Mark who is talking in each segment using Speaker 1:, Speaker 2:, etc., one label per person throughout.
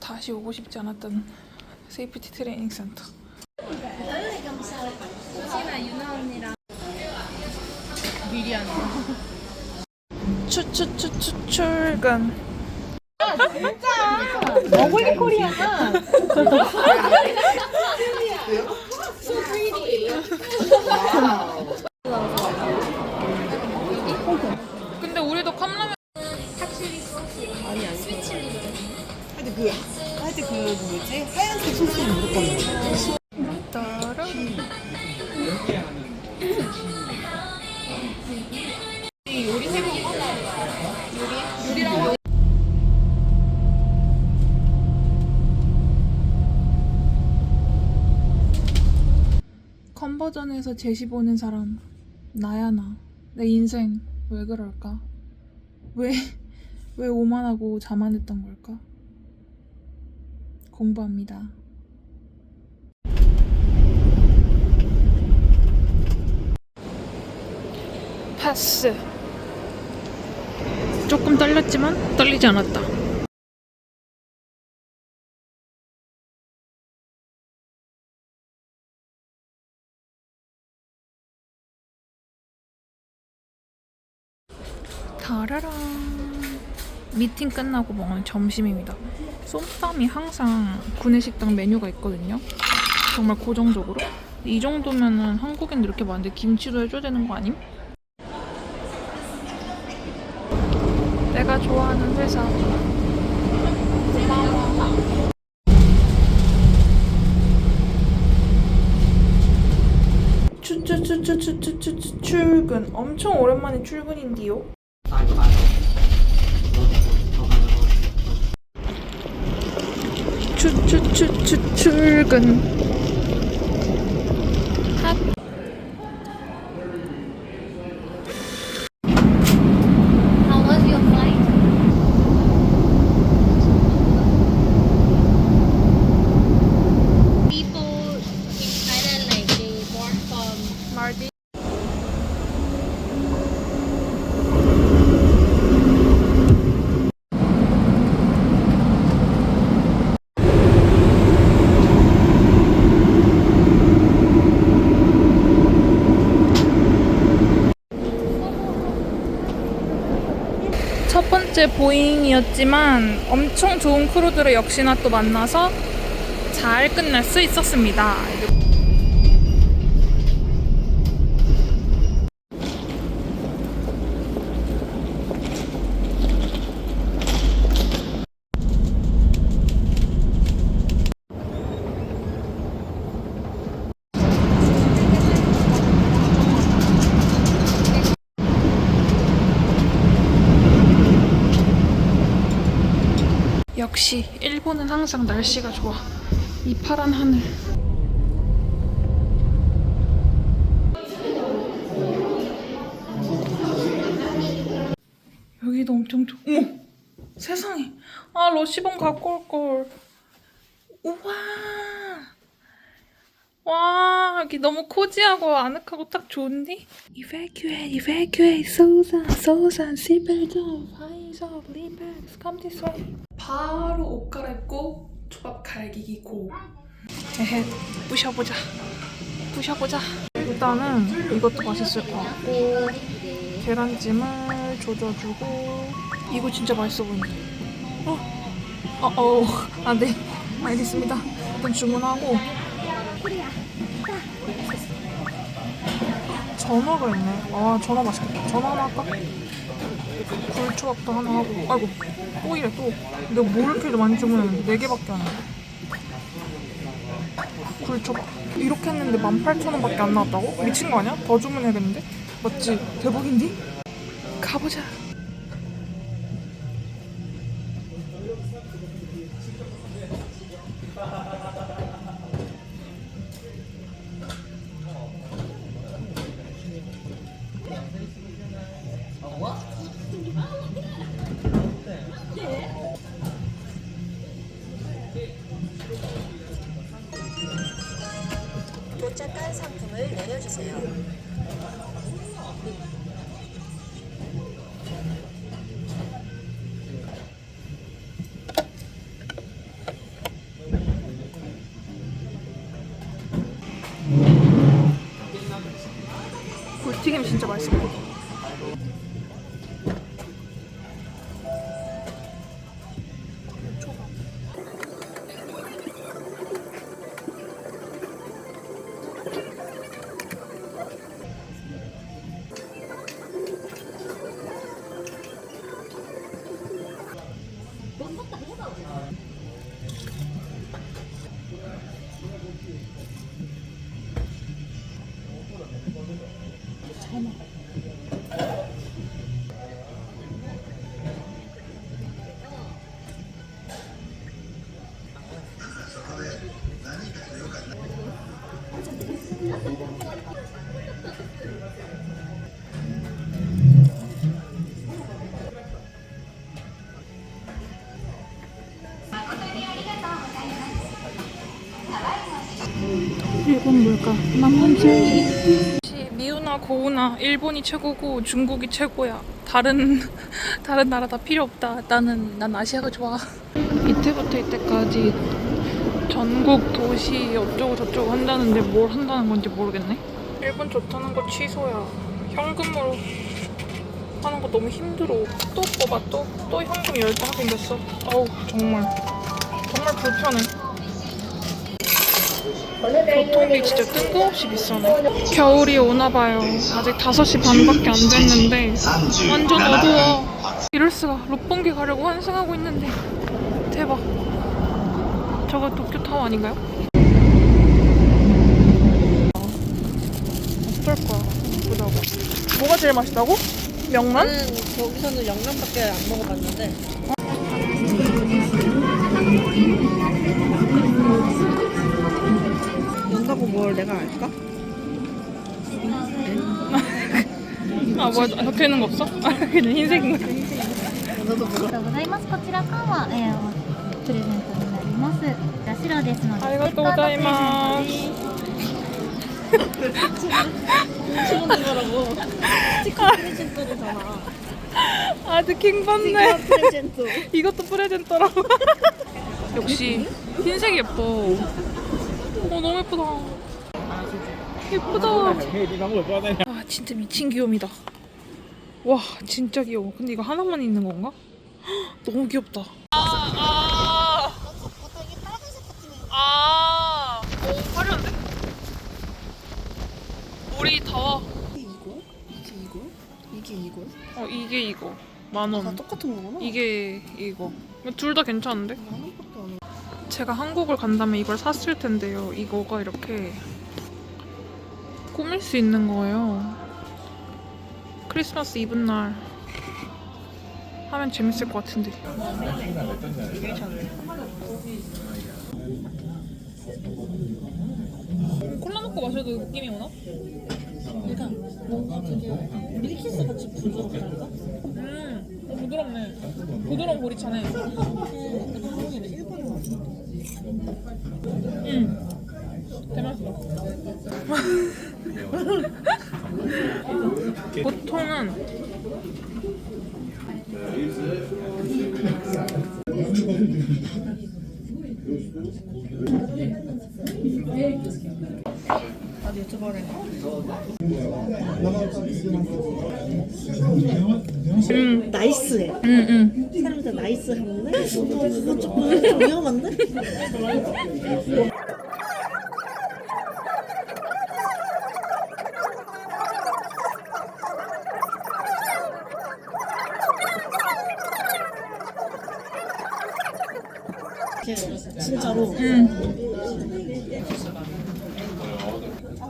Speaker 1: 다시 오고 싶지 않았던 세이프티 트레이닝 센터.
Speaker 2: 미리한
Speaker 1: 추추추추 출근.
Speaker 2: 어글리 코리아
Speaker 1: 근데 컨버전에서 제시 보는 사람 나야 나. 내 인생 왜 그럴까? 왜, 왜 오만하고 자만했던 걸까? 공부합니다. 패스. 조금 떨렸지만 떨리지 않았다. 다라랑 미팅 끝나고 먹은 점심입니다. 쏨땀이 항상 구내식당 메뉴가 있거든요. 정말 고정적으로. 이 정도면은 한국인들 이렇게 많은데 김치도 해줘야 되는 거 아님? 내가 좋아하는 회사. 추추추추추추추 출근. 엄청 오랜만에 출근인데요. 추추추추 출근. 첫 번째 보잉이었지만 엄청 좋은 크루들을 역시나 또 만나서 잘 끝날 수 있었습니다. 역시 일본은 항상 날씨가 좋아. 이 파란 하늘. 여기도 엄청 좋. 어머, 세상에. 아 러시봉 갖고 올 걸. 우와. 와 여기 너무 코지하고 아늑하고 딱 좋은데? Evacuate, evacuate, 소산, 소산, 리백스, come this way. 바로 옷 갈아입고 초밥 갈기기 고. 에헤, 부셔보자. 부셔보자. 일단은 이것도 맛있을 것 같고 계란찜을 조져주고 이거 진짜 맛있어 보인다. 어, 어, 어, 아 네, 알겠습니다. 일단 주문하고 전어가 있네. 아 전어 맛있겠다. 전어 하나 할까? 굴초밥도 하나 하고. 아이고 또 이래 또. 내가 뭘 이렇게 많이 주문했는데 네 개밖에 안 해. 굴초밥. 이렇게 했는데 18,000원밖에 안 나왔다고? 미친 거 아니야? 더 주문해야겠는데? 맞지? 대박인데? 가보자. 일본이 최고고 중국이 최고야. 다른 다른 나라 다 필요 없다. 나는 난 아시아가 좋아. 이때부터 이때까지 전국 도시 어쩌고 저쩌고 한다는데 뭘 한다는 건지 모르겠네. 일본 좋다는 거 취소야. 현금으로 하는 거 너무 힘들어. 또 뽑아. 또, 또 현금 열장 생겼어. 어우 정말. 정말 불편해 교통비 진짜 뜬금없이 비싸네. 겨울이 오나봐요. 아직 5시 반밖에 안 됐는데 완전 어두워. 이럴 수가. 롯본기 가려고 환승하고 있는데 대박. 저거 도쿄타워 아닌가요? 어떨 거야. 예쁘다고. 뭐가 제일 맛있다고? 명란?
Speaker 3: 나는 저기서는 영면밖에 안 먹어봤는데 연 다고 뭘 내가 알까?
Speaker 1: 아 뭐야 적혀 있는 거 없어? 아 그냥 흰색인 거.
Speaker 3: ナ도
Speaker 4: ありがとうございます。こちらからは、えー、プレゼントになります。じゃあ白ですので、
Speaker 1: ありがとうございます。
Speaker 3: 찍어놓은 거라고 치킨 프레젠토잖아
Speaker 1: 아주 킹받네.
Speaker 3: 프레젠토
Speaker 1: 이것도 프레젠터라고. 역시 흰색 예뻐. 어 너무 예쁘다. 예쁘다. 아 진짜 미친 귀요미다. 와 진짜 귀여워. 근데 이거 하나만 있는 건가? 헉, 너무 귀엽다. 아 아. 아. 오 화려한데? 우리 다 와.
Speaker 3: 이게 이거? 이게 이거? 이게 이거?
Speaker 1: 어 이게 이거 만
Speaker 3: 다
Speaker 1: 원.
Speaker 3: 똑같은 거구나
Speaker 1: 이게 이거. 둘 다 괜찮은데?
Speaker 3: 만 원밖에 안 해.
Speaker 1: 제가 한국을 간다면 이걸 샀을 텐데요. 이거가 이렇게 꾸밀 수 있는 거예요. 크리스마스 이브 날 하면 재밌을 것 같은데. 콜라 먹고 마셔도 느낌이 오나?
Speaker 3: 약간 뭔가 되게 밀키스 같이 부드럽달까?
Speaker 1: 음, 어, 부드럽네. 부드러운 보리차네.
Speaker 3: 왔어
Speaker 1: 음, 대맛이다. 보통은
Speaker 3: 나도
Speaker 1: 음,
Speaker 3: 나이스해
Speaker 1: 음, 음.
Speaker 3: 나이스 하는데 그거 조금 좀 위험한데? 진짜로
Speaker 1: 음.
Speaker 3: 아?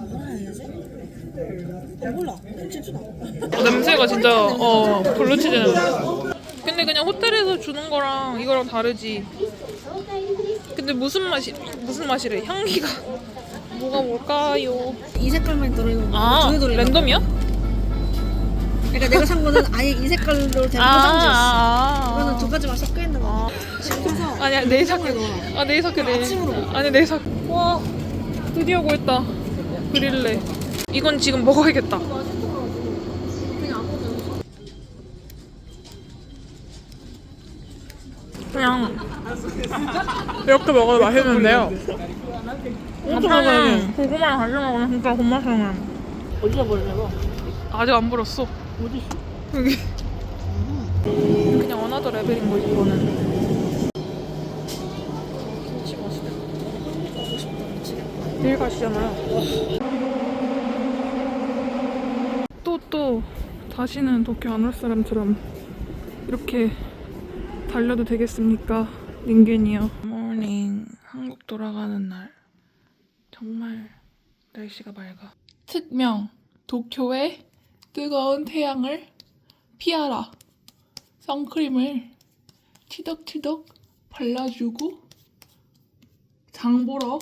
Speaker 3: 아 몰라 진짜
Speaker 1: 냄새가 진짜 어 블루치즈 냄 새. 근데 그냥 호텔에서 주는 거랑 이거랑 다르지. 근데 무슨 맛이 무슨 맛이래? 향기가 뭐가 뭘까요?
Speaker 3: 이 색깔만 들어있는 거
Speaker 1: 아. 랜덤이야?
Speaker 3: 그러니까 내가 산 거는 아예 이 색깔로 된 포장지였어
Speaker 1: 아,
Speaker 3: 이거는 두 가지만 섞여 있는 거 시켜서
Speaker 1: 아니야 내일 사게.
Speaker 3: 넣어라.
Speaker 1: 아 내일 사게 내일.
Speaker 3: 아침으로.
Speaker 1: 아니 내일 사. 와 드디어 구했다. 그릴레. 이건 지금 먹어야겠다. 이렇게 먹어도 맛있는데요.
Speaker 3: 엄청
Speaker 1: 고구마랑 같이 먹으면 진짜 곤맛이네.
Speaker 3: 어디다 버리냐고?
Speaker 1: 아직 안 불었어.
Speaker 3: 어디 있어?
Speaker 1: 여기. 그냥 어나더 레벨인 거지 이거는. 김치 맛있다. 먹고 싶다 미치겠다. 내일 가시잖아요. 또또 다시는 도쿄 안 올 사람처럼 이렇게 달려도 되겠습니까? 닌겐이요. 돌아가는 날 정말 날씨가 맑아. 특명 도쿄의 뜨거운 태양을 피하라. 선크림을 티덕티덕 발라주고 장 보러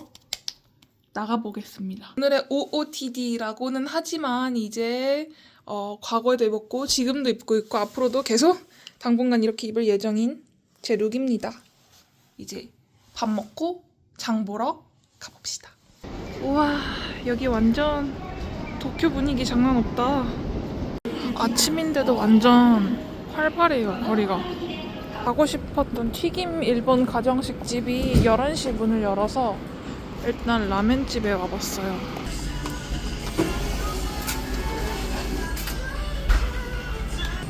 Speaker 1: 나가보겠습니다. 오늘의 OOTD라고는 하지만 이제 어, 과거에도 입었고 지금도 입고 있고 앞으로도 계속 당분간 이렇게 입을 예정인 제 룩입니다. 이제 밥 먹고 장 보러 가봅시다. 우와 여기 완전 도쿄 분위기 장난 없다. 아침인데도 완전 활발해요 거리가. 가고 싶었던 튀김 일본 가정식 집이 11시 문을 열어서 일단 라멘집에 와봤어요.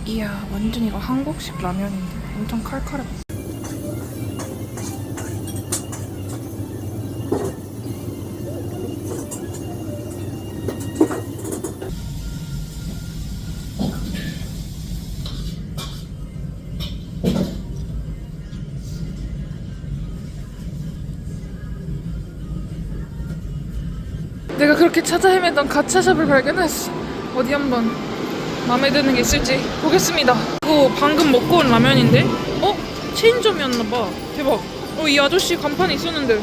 Speaker 1: 이야 완전 이거 한국식 라면인데 엄청 칼칼해. 그렇게 찾아 헤매던 가차샵을 발견했어. 어디 한번 마음에 드는 게 있을지 보겠습니다. 이거 방금 먹고 온 라면인데? 어? 체인점이었나봐. 대박. 어, 이 아저씨 간판에 있었는데.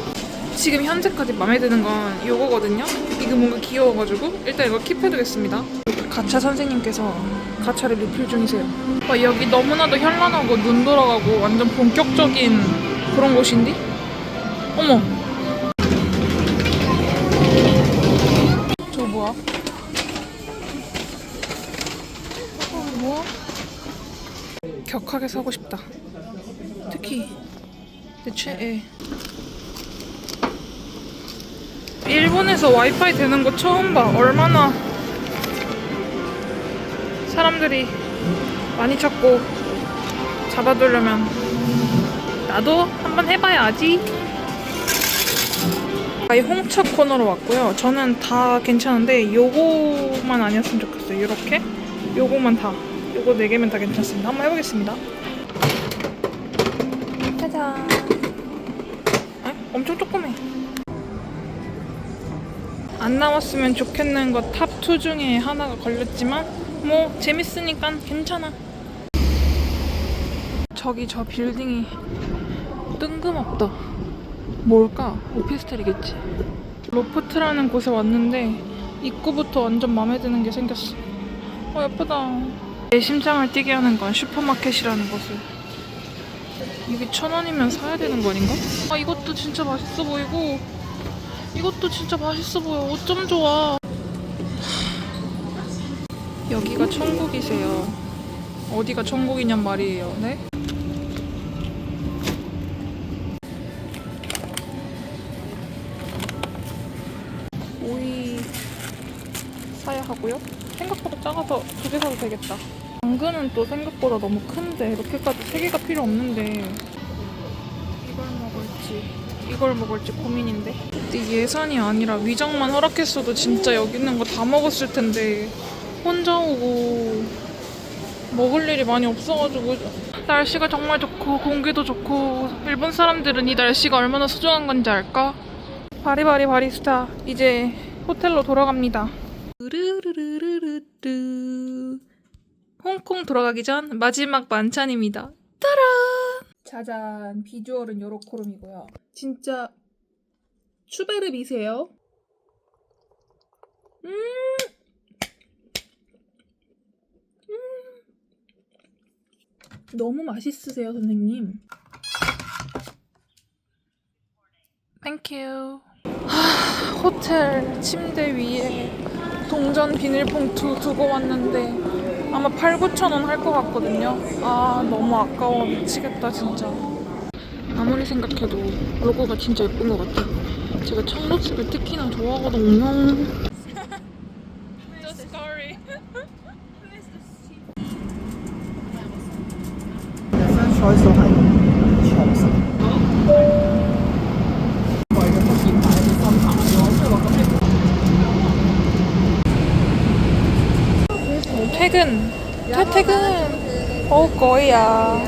Speaker 1: 지금 현재까지 마음에 드는 건 이거거든요? 이거 뭔가 귀여워가지고 일단 이거 킵해두겠습니다. 가차 선생님께서 가차를 리필 중이세요. 와, 여기 너무나도 현란하고 눈 돌아가고 완전 본격적인 그런 곳인데? 어머, 거 뭐야? 격하게 사고 싶다. 특히 내 최애. 일본에서 와이파이 되는 거 처음 봐. 얼마나 사람들이 많이 찾고 잡아두려면 나도 한번 해봐야지. 아이 홍차 코너로 왔고요. 저는 다 괜찮은데 요거만 아니었으면 좋겠어요. 이렇게 요거만 다 요거 네 개면 다 괜찮습니다. 한번 해보겠습니다. 짜잔. 에? 엄청 조그매. 안 나왔으면 좋겠는 거 탑 2 중에 하나가 걸렸지만 뭐 재밌으니까 괜찮아. 저기 저 빌딩이 뜬금없다. 뭘까? 오피스텔이겠지. 로프트라는 곳에 왔는데 입구부터 완전 마음에 드는 게 생겼어. 어 예쁘다. 내 심장을 뛰게 하는 건 슈퍼마켓이라는 것을. 이게 천 원이면 사야 되는 거 아닌가? 아 이것도 진짜 맛있어 보이고 이것도 진짜 맛있어 보여. 어쩜 좋아. 여기가 천국이세요. 어디가 천국이냔 말이에요. 네? 하고요. 생각보다 작아서 두 개 사도 되겠다. 당근은 또 생각보다 너무 큰데 이렇게까지 세 개가 필요 없는데 이걸 먹을지 이걸 먹을지 고민인데. 근데 예산이 아니라 위장만 허락했어도 진짜 여기 있는 거 다 먹었을 텐데 혼자 오고 먹을 일이 많이 없어가지고 날씨가 정말 좋고 공기도 좋고 일본 사람들은 이 날씨가 얼마나 소중한 건지 알까? 바리바리 바리스타 이제 호텔로 돌아갑니다. 으르르르르르 홍콩 돌아가기 전 마지막 만찬입니다. 따란! 짜잔 비주얼은 요렇코롬이고요. 진짜 추베르비세요. 음! 음! 너무 맛있으세요, 선생님. 땡큐. 하, 호텔 침대 위에 동전 비닐봉투 두고 왔는데 아마 8, 9천 원 할 것 같거든요. 아 너무 아까워 미치겠다 진짜. 아무리 생각해도 로고가 진짜 예쁜 것 같아. 제가 청록색을 특히나 좋아하거든요. 거야.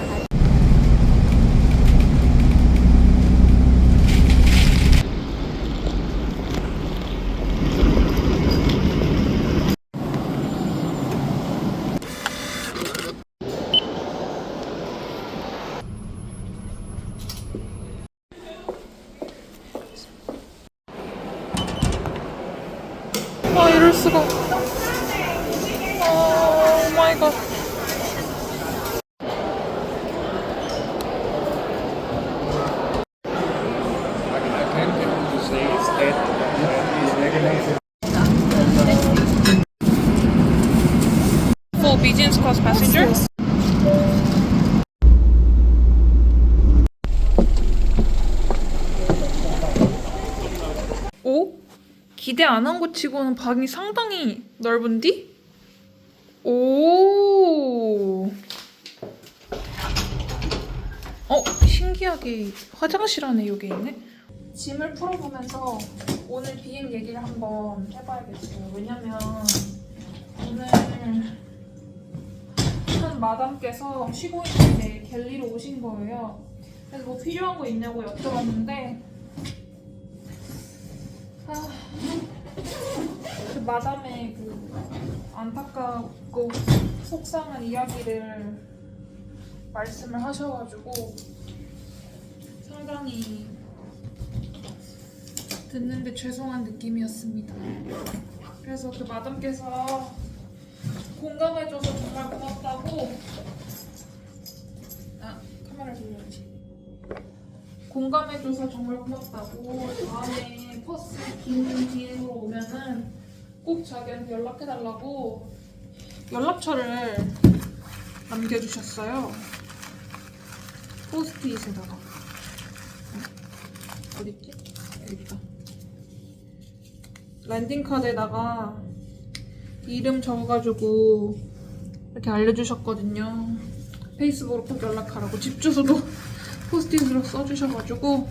Speaker 1: 아 이럴 수가. 오 마이 갓. 기대 안 한 것 치고는 방이 상당히 넓은디? 오. 어, 신기하게 화장실 안에 여기 있네. 짐을 풀어보면서 오늘 비행 얘기를 한번 해봐야겠어요. 왜냐면 오늘 한 마담께서 쉬고 있는데 갤리로 오신 거예요. 그래서 뭐 필요한 거 있냐고 여쭤봤는데 마담의 그 안타깝고 속상한 이야기를 말씀을 하셔가지고 상당히 듣는데 죄송한 느낌이었습니다. 그래서 그 마담께서 공감해줘서 정말 고맙다고 아 카메라 돌려야지 공감해줘서 정말 고맙다고 다음에 퍼스 긴 비행으로 오면은 꼭 자기한테 연락해달라고 연락처를 남겨주셨어요. 포스트잇에다가 어딨지? 여기 있다. 랜딩 카드에다가 이름 적어가지고 이렇게 알려주셨거든요. 페이스북으로 꼭 연락하라고 집 주소도 포스트잇으로 써주셔가지고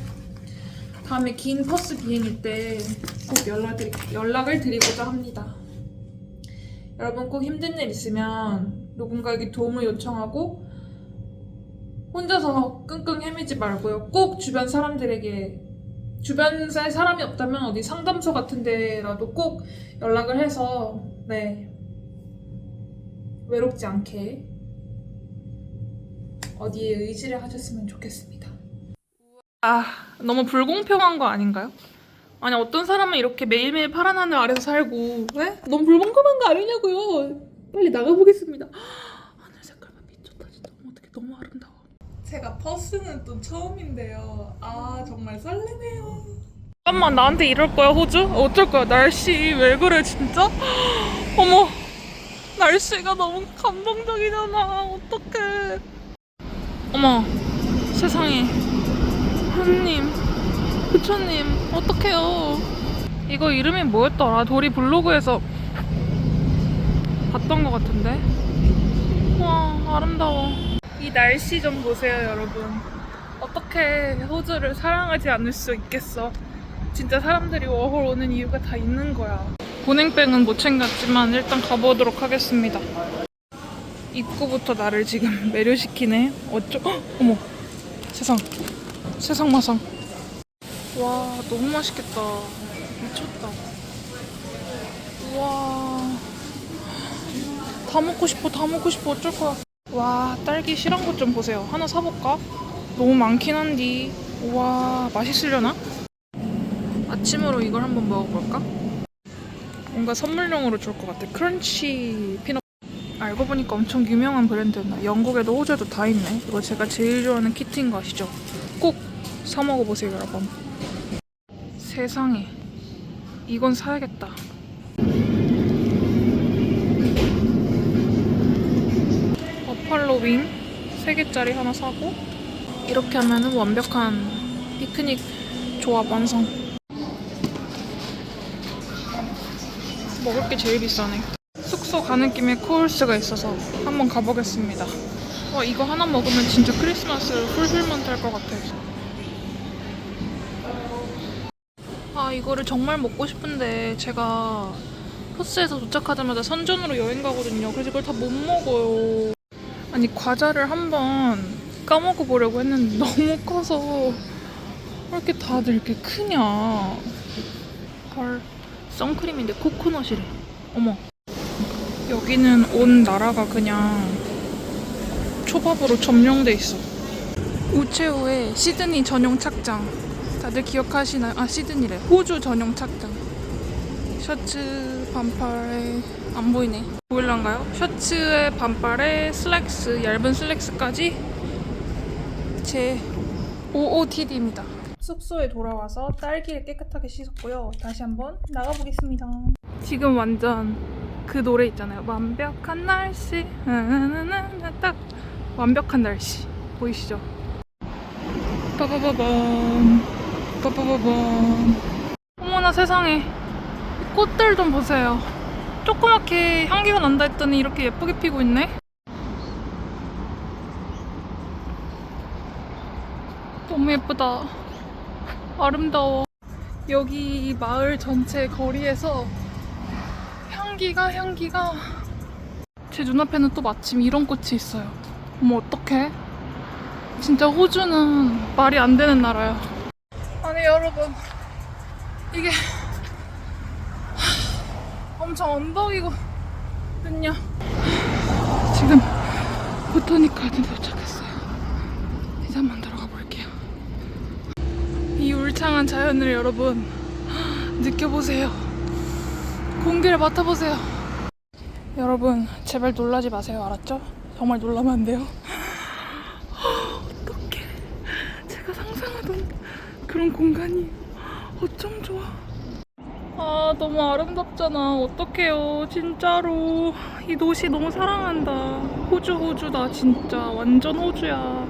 Speaker 1: 다음에 긴 버스 비행일 때 꼭 연락드리, 연락을 드리고자 합니다. 여러분 꼭 힘든 일 있으면 누군가에게 도움을 요청하고 혼자서 끙끙 헤매지 말고요. 꼭 주변 사람들에게 주변에 사람이 없다면 어디 상담소 같은 데라도 꼭 연락을 해서 네 외롭지 않게 어디에 의지를 하셨으면 좋겠습니다. 아 너무 불공평한 거 아닌가요? 아니 어떤 사람은 이렇게 매일매일 파란 하늘 아래서 살고 왜? 너무 불공평한 거 아니냐고요. 빨리 나가보겠습니다. 하늘 색깔만 미쳤다 진짜 어떻게 너무 아름다워. 제가 버스는 또 처음인데요. 아 정말 설레네요. 잠깐만 나한테 이럴 거야 호주? 어쩔 거야 날씨 왜 그래 진짜? 어머 날씨가 너무 감동적이잖아 어떡해 어머 세상에 하느님 부처님 어떡해요? 이거 이름이 뭐였더라? 도리 블로그에서 봤던 것 같은데? 와 아름다워. 이 날씨 좀 보세요 여러분. 어떻게 호주를 사랑하지 않을 수 있겠어? 진짜 사람들이 워홀 오는 이유가 다 있는 거야. 보냉백은 못 챙겼지만 일단 가보도록 하겠습니다. 입구부터 나를 지금 매료시키네. 어쩌 헉, 어머 세상 세상 마상. 와 너무 맛있겠다. 미쳤다. 우와. 다 먹고 싶어 다 먹고 싶어. 어쩔 거야. 와 딸기 실한 것 좀 보세요. 하나 사볼까? 너무 많긴 한디. 우와 맛있으려나? 아침으로 이걸 한번 먹어볼까? 뭔가 선물용으로 줄것 같아. 크런치 피넛. 알고 보니까 엄청 유명한 브랜드였나? 영국에도 호주에도 다 있네. 이거 제가 제일 좋아하는 키트인 거 아시죠? 꼭사 먹어보세요 여러분. 세상에. 이건 사야겠다. 버팔로 윙 3개짜리 하나 사고 이렇게 하면은 완벽한 피크닉 조합 완성. 먹을 게 제일 비싸네. 숙소 가는 김에 코울스가 있어서 한번 가보겠습니다. 와 이거 하나 먹으면 진짜 크리스마스를 훌훌만 탈것 같아. 아 이거를 정말 먹고 싶은데 제가 퍼스에서 도착하자마자 선전으로 여행 가거든요. 그래서 이걸 다 못 먹어요. 아니 과자를 한번 까먹어 보려고 했는데 너무 커서 왜 이렇게 다들 이렇게 크냐? 헐 선크림인데 코코넛이래. 어머. 여기는 온 나라가 그냥 초밥으로 점령돼 있어. 우체우의 시드니 전용 착장. 다들 기억하시나요? 아 시드니래. 호주 전용 착장. 셔츠 반팔에 안 보이네. 보일란가요? 셔츠에 반팔에 슬랙스 얇은 슬랙스까지 제 OOTD입니다. 숙소에 돌아와서 딸기를 깨끗하게 씻었고요. 다시 한번 나가보겠습니다. 지금 완전 그 노래 있잖아요. 완벽한 날씨. 딱 완벽한 날씨. 보이시죠? 빠바바밤. 빠바바밤. 어머나 세상에. 이 꽃들 좀 보세요. 조그맣게 향기가 난다 했더니 이렇게 예쁘게 피고 있네. 너무 예쁘다. 아름다워. 여기 이 마을 전체 거리에서 향기가 향기가 제 눈앞에는 또 마침 이런 꽃이 있어요. 어머 어떡해? 진짜 호주는 말이 안 되는 나라야. 아니 여러분 이게 하, 엄청 언덕이거든요. 지금 보타닉 가든 도착했어요. 이제 한번 들어가 볼게요. 이 울창한 자연을 여러분 느껴보세요. 공기를 맡아보세요. 여러분 제발 놀라지 마세요. 알았죠? 정말 놀라면 안 돼요. 어떡해. 제가 상상하던 그런 공간이 어쩜 좋아. 아 너무 아름답잖아. 어떡해요. 진짜로. 이 도시 너무 사랑한다. 호주 호주다 진짜. 완전 호주야.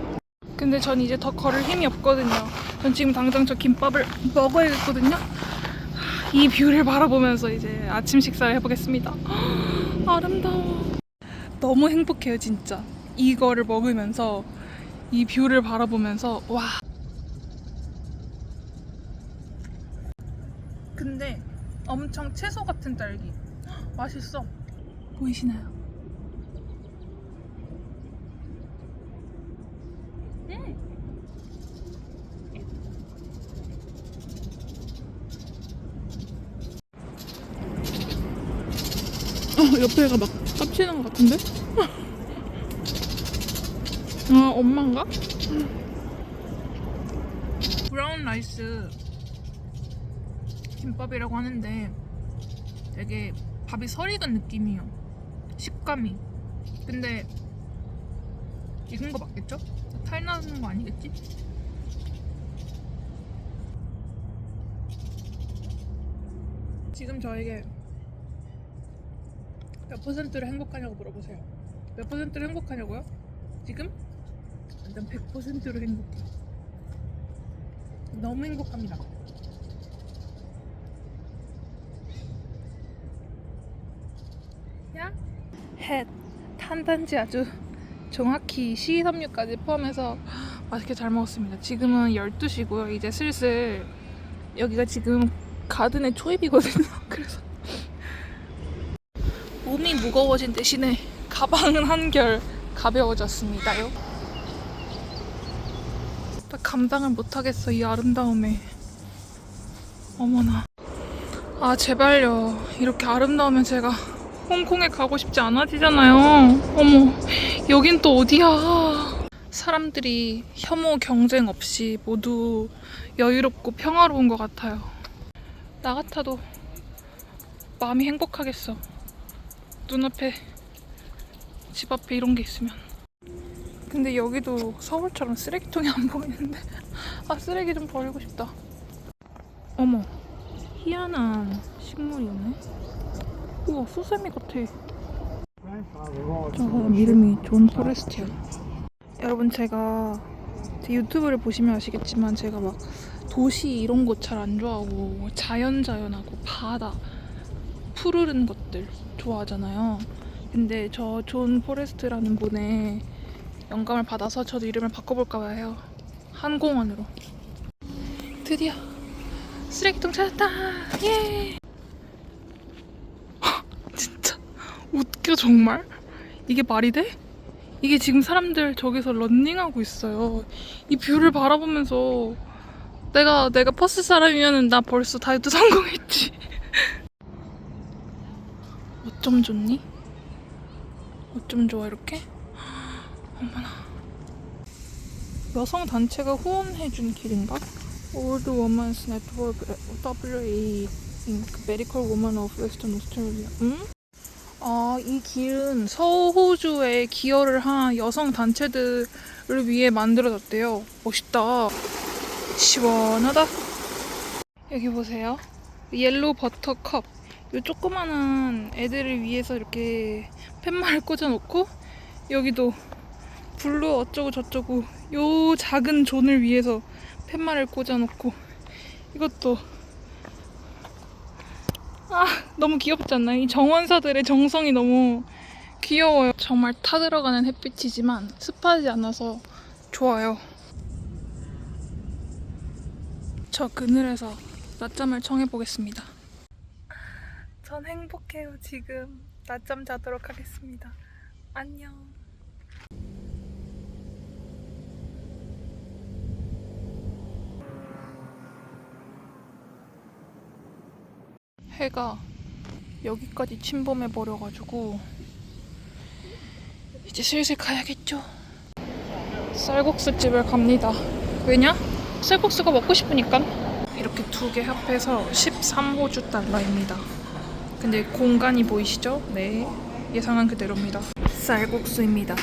Speaker 1: 근데 전 이제 더 걸을 힘이 없거든요. 전 지금 당장 저 김밥을 먹어야겠거든요. 이 뷰를 바라보면서 이제 아침 식사를 해보겠습니다. 아름다워. 너무 행복해요, 진짜. 이거를 먹으면서 이 뷰를 바라보면서 와. 근데 엄청 채소 같은 딸기. 맛있어. 보이시나요? 음. 어, 옆에 애가 막 깝치는 것 같은데? 아, 엄마인가? 브라운 라이스 김밥이라고 하는데 되게 밥이 설익은 느낌이에요. 식감이. 근데 익은 거 맞겠죠? 탈 나는 거 아니겠지? 지금 저에게 몇 퍼센트를 행복하냐고 물어보세요. 몇 퍼센트를 행복하냐고요? 지금? 완전 100%로 행복해. 너무 행복합니다. 야? 햇, 탄단지 아주 정확히 식이섬유까지 포함해서 맛있게 잘 먹었습니다. 지금은 12시고요. 이제 슬슬 여기가 지금 가든의 초입이거든요. 그래서 몸이 무거워진 대신에 가방은 한결 가벼워졌습니다요. 나 감당을 못하겠어 이 아름다움에. 어머나. 아 제발요. 이렇게 아름다우면 제가 홍콩에 가고 싶지 않아지잖아요. 어머, 여긴 또 어디야? 사람들이 혐오 경쟁 없이 모두 여유롭고 평화로운 것 같아요. 나 같아도 마음이 행복하겠어. 눈앞에 집 앞에 이런 게 있으면. 근데 여기도 서울처럼 쓰레기통이 안 보이는데. 아, 쓰레기 좀 버리고 싶다. 어머, 희한한 식물이네. 우와, 수세미 같아. 저 사람 이름이 존 포레스트야. 여러분, 제가 제 유튜브를 보시면 아시겠지만 제가 막 도시 이런 곳 잘 안 좋아하고 자연자연하고 바다 푸르른 것들 좋아하잖아요. 근데 저 존 포레스트라는 분의 영감을 받아서 저도 이름을 바꿔볼까 해요. 한공원으로. 드디어 쓰레기통 찾았다. 예. 진짜 웃겨 정말. 이게 말이 돼? 이게 지금 사람들 저기서 런닝하고 있어요. 이 뷰를 바라보면서 내가 내가 퍼스 사람이면은 나 벌써 다이어트 성공했지. 어쩜 좋니? 어쩜 좋아 이렇게? 어머나. 여성 단체가 후원해준 길인가? Old Women's Network WA Medical Women of Western. 응? 아, 이 길은 서호주에 기여를 한 여성 단체들을 위해 만들어졌대요. 멋있다. 시원하다. 여기 보세요. 옐로우 버터컵. 이 조그마한 애들을 위해서 이렇게 팻말을 꽂아놓고 여기도 블루 어쩌고 저쩌고 요 작은 존을 위해서 팻말을 꽂아놓고 이것도 아 너무 귀엽지 않나요? 이 정원사들의 정성이 너무 귀여워요. 정말 타들어가는 햇빛이지만 습하지 않아서 좋아요. 저 그늘에서 낮잠을 청해보겠습니다. 전 행복해요, 지금. 낮잠 자도록 하겠습니다. 안녕. 해가 여기까지 침범해 버려가지고 이제 슬슬 가야겠죠? 쌀국수 집을 갑니다. 왜냐? 쌀국수가 먹고 싶으니까. 이렇게 두 개 합해서 13호주 달러입니다. 근데 공간이 보이시죠? 네. 예상한 그대로입니다. 쌀국수입니다.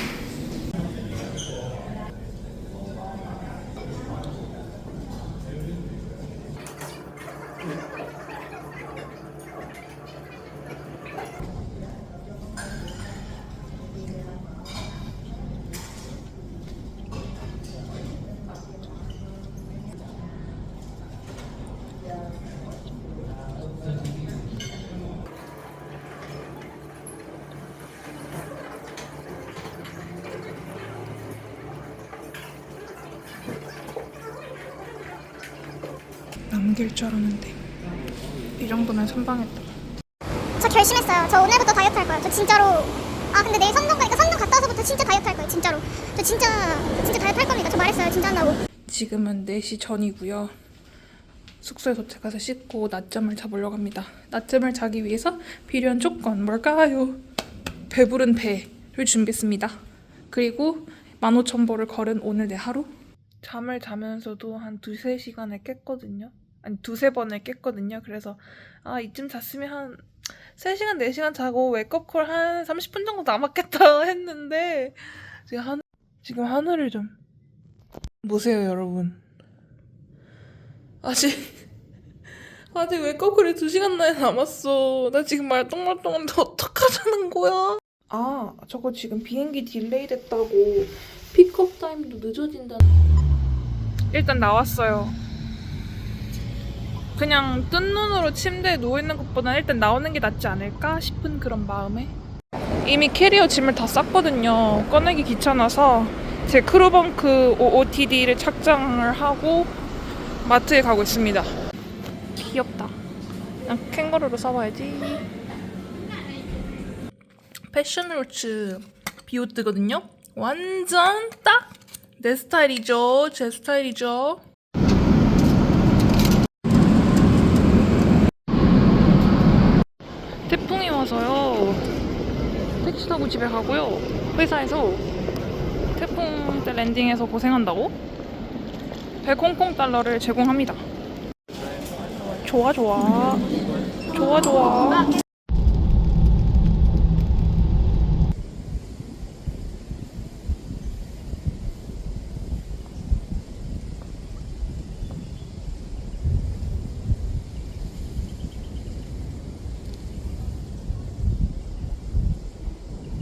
Speaker 1: 줄 알았는데 이 정도면 선방했다.
Speaker 5: 저 결심했어요. 저 오늘부터 다이어트 할 거예요. 저 진짜로. 아 근데 내일 성동 가니까 성동 갔다 와서부터 진짜 다이어트 할 거예요. 진짜로. 저 진짜 진짜 다이어트 할 겁니다. 저 말했어요. 진짜 한다고.
Speaker 1: 지금은 4시 전이고요. 숙소에 도착해서 씻고 낮잠을 자보려고 합니다. 낮잠을 자기 위해서 필요한 조건 뭘까요? 배부른 배를 준비했습니다. 그리고 15,000보를 걸은 오늘 내 하루? 잠을 자면서도 한 두세 시간을 깼거든요. 아니 두세 번을 깼거든요. 그래서 아 이쯤 잤으면 한 3시간 4시간 자고 웨이크업콜 한 30분 정도 남았겠다 했는데 지금 하늘, 지금 하늘을 좀 보세요 여러분. 아직 아직 웨이크업콜이 2시간 나에 남았어. 나 지금 말똥말똥한데 어떡하자는 거야? 아 저거 지금 비행기 딜레이 됐다고. 픽업 타임도 늦어진다는 일단 나왔어요 그냥 뜬 눈으로 침대에 누워있는 것보다 일단 나오는 게 낫지 않을까 싶은 그런 마음에 이미 캐리어 짐을 다 쌌거든요 꺼내기 귀찮아서 제 크루벙크 OOTD를 착장을 하고 마트에 가고 있습니다. 귀엽다. 그냥 캥거루로 싸봐야지. 패션루츠 비오트거든요. 완전 딱 내 스타일이죠. 제 스타일이죠. 태풍이 와서요. 택시 타고 집에 가고요. 회사에서 태풍 때 랜딩해서 고생한다고 100홍콩 달러를 제공합니다. 좋아 좋아. 좋아 좋아.